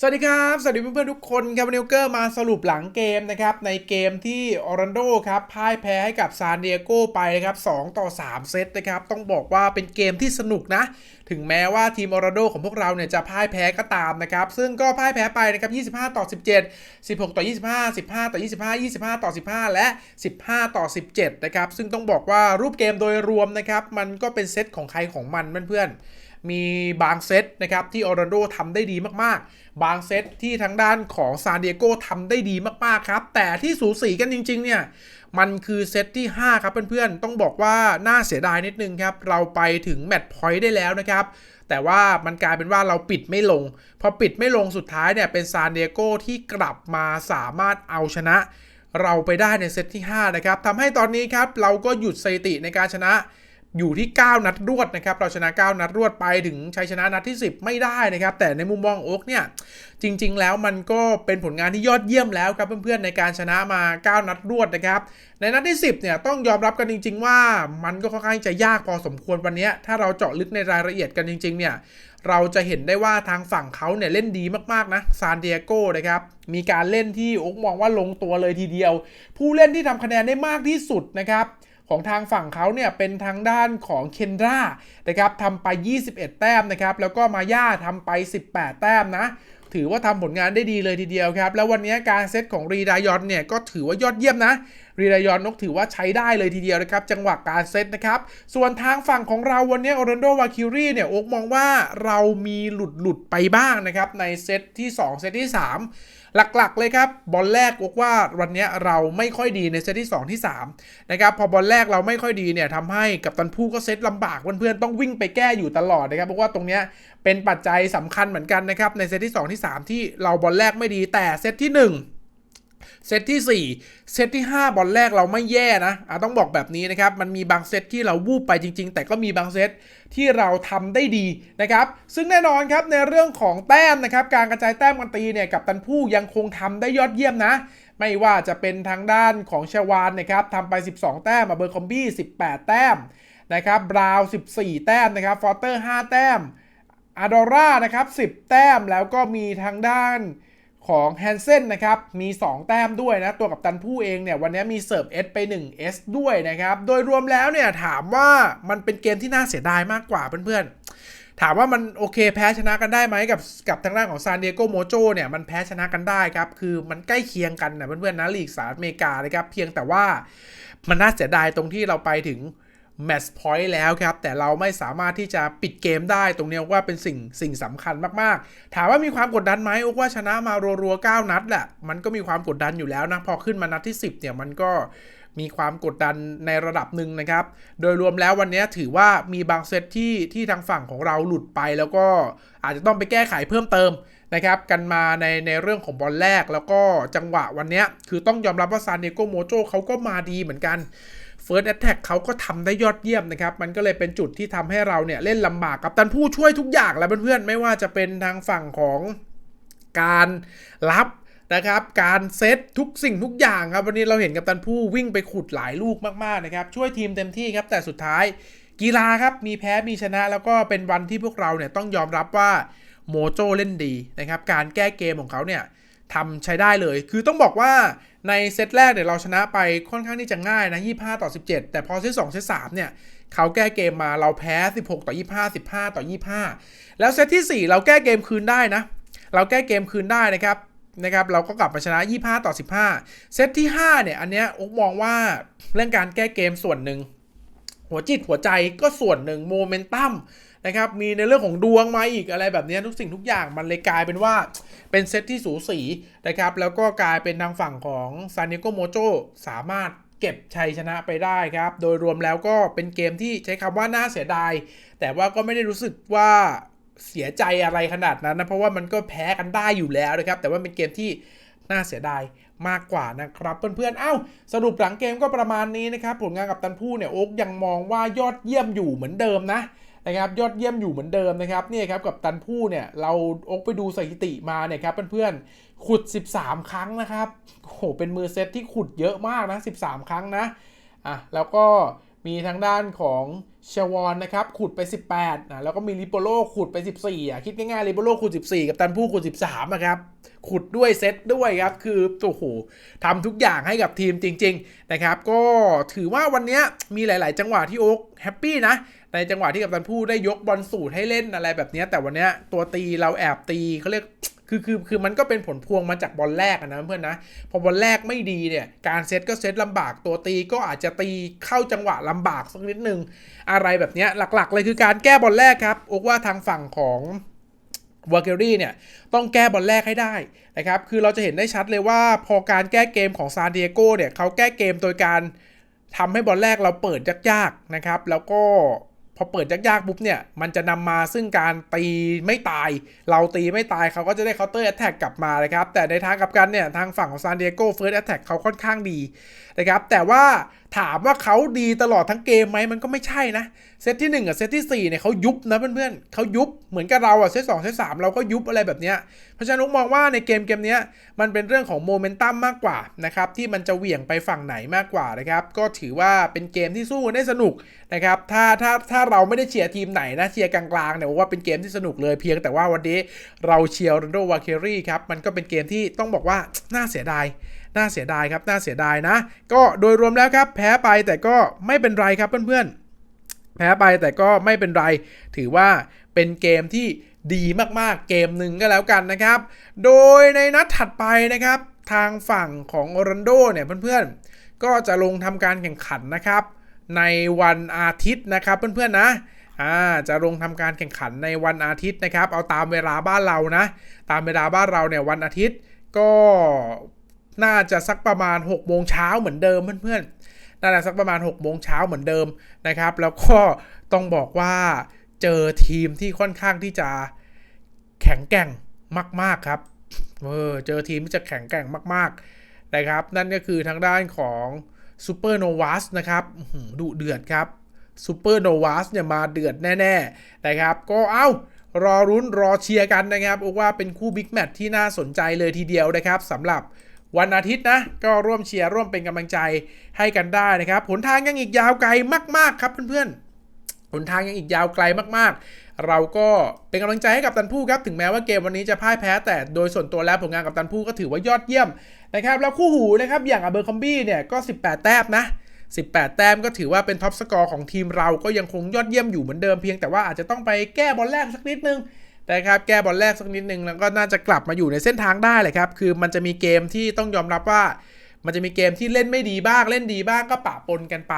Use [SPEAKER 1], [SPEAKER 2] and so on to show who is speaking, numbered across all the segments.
[SPEAKER 1] สวัสดีครับ สวัสดีเพื่อนๆทุกคนครับวันนี้เกอร์มาสรุปหลังเกมนะครับ ในเกมที่ออรันโดครับพ่ายแพ้ให้กับซานเดิเอโกไปนะครับ2ต่อ 3 เซตนะครับ ต้องบอกว่าเป็นเกมที่สนุกนะ ถึงแม้ว่าทีมออรันโดของพวกเราเนี่ยจะพ่ายแพ้ก็ตามนะครับ ซึ่งก็พ่ายแพ้ไปนะครับ 25 ต่อ 17 16 ต่อ 25 15 ต่อ 25 25 ต่อ 15 และ 15 ต่อ 17 นะครับ ซึ่งต้องบอกว่ารูปเกมโดยรวมนะครับมันก็เป็นเซตของใครของมันเพื่อนๆ มีบางเซตนะครับที่ออรันโดทำได้ดีมากๆ บางเซตที่ทางด้านของซานดิเอโกทำได้ดีมากๆครับ แต่ที่สูสีกันจริง ๆ เนี่ย มันคือเซตที่ 5 ครับเพื่อนๆ ต้องบอกว่าน่าเสียดายนิดนึงครับ เราไปถึงแมตช์พอยต์ได้แล้วนะครับแต่ว่ามันกลายเป็นว่าเราปิดไม่ลง พอปิดไม่ลงสุดท้ายเนี่ยเป็นซานดิเอโกที่กลับมาสามารถเอาชนะ เราไปได้ในเซตที่ 5 นะครับทำให้ตอนนี้ครับ เราก็หยุดสถิติในการชนะ อยู่ที่ 9 นัดรวดนะครับเราชนะ 9 นัดรวดไปถึงชัยชนะนัดที่ 10 ไม่ได้นะครับ แต่ในมุมมองโอ๊กเนี่ย จริง ๆ แล้วมันก็เป็นผลงานที่ยอดเยี่ยมแล้วครับเพื่อนๆในการชนะมา 9 นัดรวดนะครับในนัดที่ 10เนี่ยต้องยอมรับกันจริง ๆ ว่ามันก็ค่อนข้างจะยากพอสมควรวันนี้ถ้าเราเจาะลึกในรายละเอียดกันจริง ๆ เนี่ยเราจะเห็นได้ว่าทางฝั่งเขาเนี่ยเล่นดีมากๆนะซานเดิเอโกนะครับมีการเล่นที่โอ๊กมองว่าลงตัวเลยทีเดียว ผู้เล่นที่ทำคะแนนได้มากที่สุดนะครับ ของทางฝั่งเขาเนี่ยเป็นทางด้านของเคนรานะครับทำไป 21 แต้มนะครับ แล้วก็มาย่าทำไป 18 แต้มนะ ถือว่าทำผลงานได้ดีเลยทีเดียวครับ แล้ววันนี้การเซตของรีดายอนเนี่ยก็ถือว่ายอดเยี่ยมนะ รีดายอนนกถือว่าใช้ได้เลยทีเดียวนะครับ จังหวะการเซตนะครับ ส่วนทางฝั่งของเราวันนี้ออรันโดวาคิรีเนี่ยโอ๊กมองว่าเรามีหลุดหลุดไปบ้างนะครับในเซตที่ 2 เซตที่ 3 หลักๆเลยครับบอลแรกอกว่าวันนี้เราไม่ค่อยดีในเซตที่ 2 ที่3นะครับพอบอลแรกเราไม่ค่อยดีเนี่ยทำให้กับตันผู้ก็เซตลำบากเพื่อนๆต้องวิ่งไปแก้อยู่ตลอดนะครับเพราะว่าตรงเนี้ยเป็นปัจจัยสำคัญเหมือนกันนะครับในเซตที่ 2 ที่ 3 ที่เราบอลแรกไม่ดีแต่เซตที่ 1 เซตที่ 4 เซตที่ 5 บอลแรกเราไม่แย่นะะต้องบอกแบบนี้นะครับ มันมีบางเซตที่เราวูบไปจริง ๆ แต่ก็มีบางเซตที่เราทำได้ดีนะครับ ซึ่งแน่นอนครับในเรื่องของแต้มนะครับ การกระจายแต้มกันตีเนี่ย กับตันผู้ยังคงทำได้ยอดเยี่ยมนะ ไม่ว่าจะเป็นทางด้านของชวานนะครับทำไป 12 แต้มมาเบอร์คอมบี้ 18 แต้มนะครับบราวน์14 แต้มนะครับ ฟอร์เตอร์ 5 แต้มอาดอร่านะครับ 10 แต้มแล้วก็มีทางด้าน ของแฮนเซนนะครับมี 2 แต้มด้วยนะ ตัวกับตันผู้เองเนี่ย วันนี้มีเสิร์ฟ S ไป1 S ด้วยนะครับ โดยรวมแล้วเนี่ย ถามว่ามันเป็นเกมที่น่าเสียดายมากกว่าเพื่อนๆ ถามว่ามันโอเคแพ้ชนะกันได้ไหมกับกับทางด้านของซานดิเอโกโมโจเนี่ยมันแพ้ชนะกันได้ครับ คือมันใกล้เคียงกันนะเพื่อนๆนะลีกสหรัฐอเมริกานะครับเพียงแต่ว่ามันน่าเสียดายตรงที่เราไปถึง แมตช์พอยต์แล้วครับ แต่เราไม่สามารถที่จะปิดเกมได้ตรงนี้ว่าเป็นสิ่งสิ่งสำคัญมาก ๆ ถามว่ามีความกดดันไหมโอ้ว่าชนะมารัวๆ9นัดแหละมันก็มีความกดดันอยู่แล้วนะ พอขึ้นมานัดที่ 10 เนี่ยมันก็มีความกดดันในระดับหนึ่งนะครับ โดยรวมแล้ววันนี้ถือว่ามีบางเซตที่ที่ทางฝั่งของเราหลุดไป แล้วก็อาจจะต้องไปแก้ไขเพิ่มเติมนะครับกันมาในในเรื่องของบอลแรกแล้วก็จังหวะวันนี้คือต้องยอมรับว่าซานเดโกโมโจเขาก็มาดีเหมือนกัน First Attack เขาก็ทำได้ยอดเยี่ยมนะครับ มันก็เลยเป็นจุดที่ทำให้เราเนี่ยเล่นลำบากกับตันผู้ช่วยทุกอย่างแล้วเพื่อนๆ ไม่ว่าจะเป็นทางฝั่งของการรับนะครับ การเซตทุกสิ่งทุกอย่างครับ วันนี้เราเห็นกับตันผู้วิ่งไปขุดหลายลูกมากๆนะครับ ช่วยทีมเต็มที่ครับ แต่สุดท้ายกีฬาครับ มีแพ้มีชนะแล้วก็เป็นวันที่พวกเราเนี่ยต้องยอมรับว่าโมโจเล่นดีนะครับ การแก้เกมของเขาเนี่ย ทำใช้ได้เลย คือต้องบอกว่าในเซตแรกเนี่ยเราชนะไปค่อนข้างที่จะง่ายนะ 25 ต่อ 17 แต่พอเซต2เซต3เนี่ยเขาแก้เกมมาเราแพ้ 16 ต่อ 25 15 ต่อ 25 แล้วเซตที่ 4 เราแก้เกมคืนได้นะ เราแก้เกมคืนได้นะครับนะครับเราก็กลับมาชนะ 25 ต่อ 15 เซตที่ 5 เนี่ย อันเนี้ยอกมองว่าเรื่องการแก้เกมส่วนหนึ่ง หัวจิตหัวใจก็ส่วนหนึ่งโมเมนตัม นะครับมีในเรื่องของดวงมาอีกอะไรแบบนี้ทุกสิ่งทุกอย่างมันเลยกลายเป็นว่าเป็นเซตที่สูสีนะครับแล้วก็กลายเป็นทางฝั่งของซานิโกโมโจสามารถเก็บชัยชนะไปได้ครับ โดยรวมแล้วก็เป็นเกมที่ใช้คำว่าน่าเสียดาย แต่ว่าก็ไม่ได้รู้สึกว่าเสียใจอะไรขนาดนั้นนะ เพราะว่ามันก็แพ้กันได้อยู่แล้วนะครับ แต่ว่าเป็นเกมที่น่าเสียดายมากกว่านะครับ เพื่อนๆ เอ้า สรุปหลังเกมก็ประมาณนี้นะครับ ผลงานกับตันผู้เนี่ยโอ๊กยังมองว่ายอดเยี่ยมอยู่เหมือนเดิมนะ นะครับยอดเยี่ยมอยู่เหมือนเดิมนะครับนี่ครับกับตันผู้เนี่ยเราอกไปดูสถิติมาเนี่ยครับเพื่อนๆขุด 13 ครั้งนะครับโอ้โหเป็นมือเซตที่ขุดเยอะมากนะ 13 ครั้งนะอะแล้วก็ มีทางด้านของเชวอนนะครับขุดไป 18นะแล้วก็มีลิโปโลขุดไป 14อะคิดง่ายๆลิโปโลขุด 14 กับตันผู้ขุด 13อะครับขุดด้วยเซตด้วยครับ คือโอ้โหทำทุกอย่างให้กับทีมจริง ๆ นะครับ ก็ถือว่าวันนี้มีหลาย ๆ จังหวะที่โอ๊กแฮปปี้นะ ในจังหวะที่กับตันผู้ได้ยกบอลสูตรให้เล่นอะไรแบบนี้แต่วันนี้ตัวตีเราแอบตีเขาเรียก คือคือคือมันก็เป็นผลพวงมาจากบอลแรกนะเพื่อนนะ พอบอลแรกไม่ดีเนี่ย การเซตก็เซตลำบากตัวตีก็อาจจะตีเข้าจังหวะลำบากสักนิดนึง อะไรแบบนี้หลักๆ เลยคือการแก้บอลแรกครับโอกว่าทางฝั่งของวาเกอรี่เนี่ยต้องแก้บอลแรกให้ได้นะครับ คือเราจะเห็นได้ชัดเลยว่าพอการแก้เกมของซานดิเอโกเนี่ยเขาแก้เกมโดยการทำให้บอลแรกเราเปิดยากๆนะครับ แล้วก็ พอเปิดยากๆปุ๊บเนี่ย มันจะนำมาซึ่งการตีไม่ตาย เราตีไม่ตายเขาก็จะได้เคาน์เตอร์แอตแทกกลับมานะครับ แต่ในทางกลับกันเนี่ย ทางฝั่งของซานดิเอโกเฟิร์สแอตแทกเขาค่อนข้างดีนะครับ แต่ว่าถามว่าเขาดีตลอดทั้งเกมไหมมันก็ไม่ใช่นะเซตที่1กับเซตที่4เนี่ยเขายุบนะเพื่อนๆเขายุบเหมือนกับเราอะเซตสองเซตสามเราก็ยุบอะไรแบบเนี้ยเพราะฉะนั้นนุกมองว่าในเกมเกมเนี้ยมันเป็นเรื่องของโมเมนตัมมากกว่านะครับที่มันจะเหวี่ยงไปฝั่งไหนมากกว่านะครับก็ถือว่าเป็นเกมที่สู้ได้สนุกนะครับถ้าถ้าถ้าเราไม่ได้เชียร์ทีมไหนนะเชียร์กลางๆเนี่ยว่าเป็นเกมที่สนุกเลยเพียงแต่ว่าวันนี้เราเชียร์โรนโดวาเครี่ครับมันก็เป็นเกมที่ต้องบอกว่าน่าเสียดายน่าเสียดายครับน่าเสียดายนะ ก็โดยรวมแล้วครับแพ้ไปแต่ก็ไม่เป็นไรครับเพื่อนๆ แพ้ไปแต่ก็ไม่เป็นไร ถือว่าเป็นเกมที่ดีมากๆเกมหนึ่งก็แล้วกันนะครับ โดยในนัดถัดไปนะครับ ทางฝั่งของโอรันโดเนี่ยเพื่อนๆ ก็จะลงทำการแข่งขันนะครับ ในวันอาทิตย์นะครับเพื่อนๆนะอ่าจะลงทำการแข่งขันในวันอาทิตย์นะครับ เอาตามเวลาบ้านเรานะ ตามเวลาบ้านเราเนี่ยวันอาทิตย์ก็น่าจะสักประมาณ6โมงเช้าเหมือนเดิมเพื่อนๆ น่าจะสักประมาณ6โมงเช้าเหมือนเดิมนะครับ แล้วก็ต้องบอกว่าเจอทีมที่ค่อนข้างที่จะแข็งแกร่งมาก ๆครับ เออเจอทีมที่จะแข็งแกร่งมาก ๆนะครับ นั่นก็คือทางด้านของซูเปอร์โนวาสนะครับดุเดือดครับซูเปอร์โนวาสเนี่ยมาเดือดแน่ ๆ นะครับ ก็เอ้ารอรุ้นรอเชียร์กันนะครับบอกว่าเป็นคู่บิ๊กแมตช์ที่น่าสนใจเลยทีเดียวนะครับสำหรับ วันอาทิตย์นะ ก็ร่วมเชียร์ร่วมเป็นกำลังใจให้กันได้นะครับหนทางยังอีกยาวไกลมากๆครับเพื่อนๆหนทางยังอีกยาวไกลมากๆ เราก็เป็นกำลังใจให้กับตันผู้ครับถึงแม้ว่าเกมวันนี้จะพ่ายแพ้ แต่โดยส่วนตัวแล้วผลงานกับตันผู้ก็ถือว่ายอดเยี่ยมนะครับแล้วคู่หูนะครับอย่างอเบอร์คอมบี้เนี่ยก็ 18 แต้มนะ18 แต้มก็ถือว่าเป็นท็อปสกอร์ของทีมเราก็ยังคงยอดเยี่ยมอยู่เหมือนเดิมเพียงแต่ว่าอาจจะต้องไปแก้บอลแรกสักนิดนึง แต่ครับแก้บอลแรกสักนิดนึงแล้วก็น่าจะกลับมาอยู่ในเส้นทางได้เลยครับคือมันจะมีเกมที่ต้องยอมรับว่า มันจะมีเกมที่เล่นไม่ดีบ้างเล่นดีบ้างก็ปะปนกันไป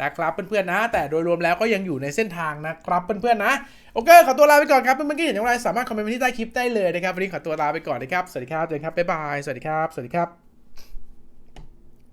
[SPEAKER 1] นะครับเพื่อนๆนะ แต่โดยรวมแล้วก็ยังอยู่ในเส้นทางนะครับเพื่อนๆนะโอเคขอตัวลาไปก่อนครับเพื่อนๆที่เห็นอย่างไรสามารถคอมเมนต์ที่ใต้คลิปได้เลยนะครับวันนี้ขอตัวลาไปก่อนนะครับสวัสดีครับเจอกันครับบ๊ายบายสวัสดีครับสวัสดีครับ